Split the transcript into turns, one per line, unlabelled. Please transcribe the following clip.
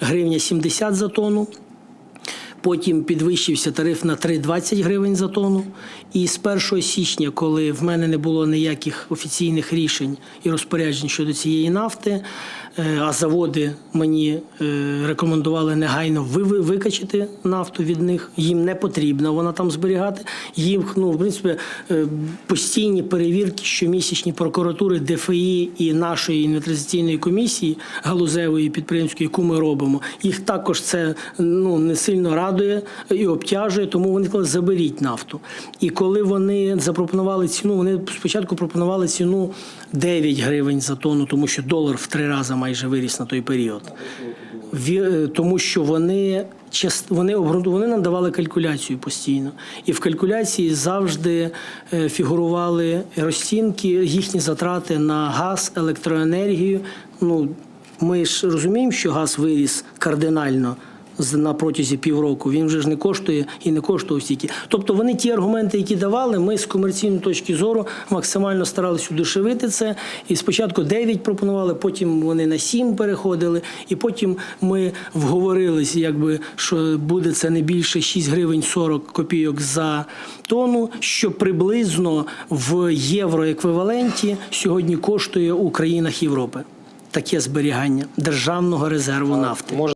гривня 70 за тонну. Потім підвищився тариф на 3,20 гривень за тонну. І з 1 січня, коли в мене не було ніяких офіційних рішень і розпоряджень щодо цієї нафти, е, а заводи мені е, рекомендували негайно ви- ви- викачати нафту від них. Їм не потрібно вона там зберігати. Їм ну, в принципі е, постійні перевірки щомісячні прокуратури ДФІ і нашої інвентаризаційної комісії галузевої підприємської, яку ми робимо. Їх також це ну не сильно радує і обтяжує, тому вони сказали, заберіть нафту. І коли вони запропонували ціну, вони спочатку пропонували ціну 9 гривень за тонну, тому що долар в три рази майже виріс на той період. Е, Тому що вони вони вони нам давали калькуляцію постійно, і в калькуляції завжди е, фігурували розцінки, їхні затрати на газ, електроенергію. Ну ми ж розуміємо, що газ виріс кардинально. На протязі півроку він вже ж не коштує і не коштував стільки. Тобто вони ті аргументи, які давали, ми з комерційної точки зору максимально старалися удешевити це. І спочатку 9 пропонували, потім вони на 7 переходили, і потім ми вговорилися, якби що буде це не більше 6 гривень 40 копійок за тонну, що приблизно в євроеквіваленті сьогодні коштує у країнах Європи таке зберігання державного резерву нафти.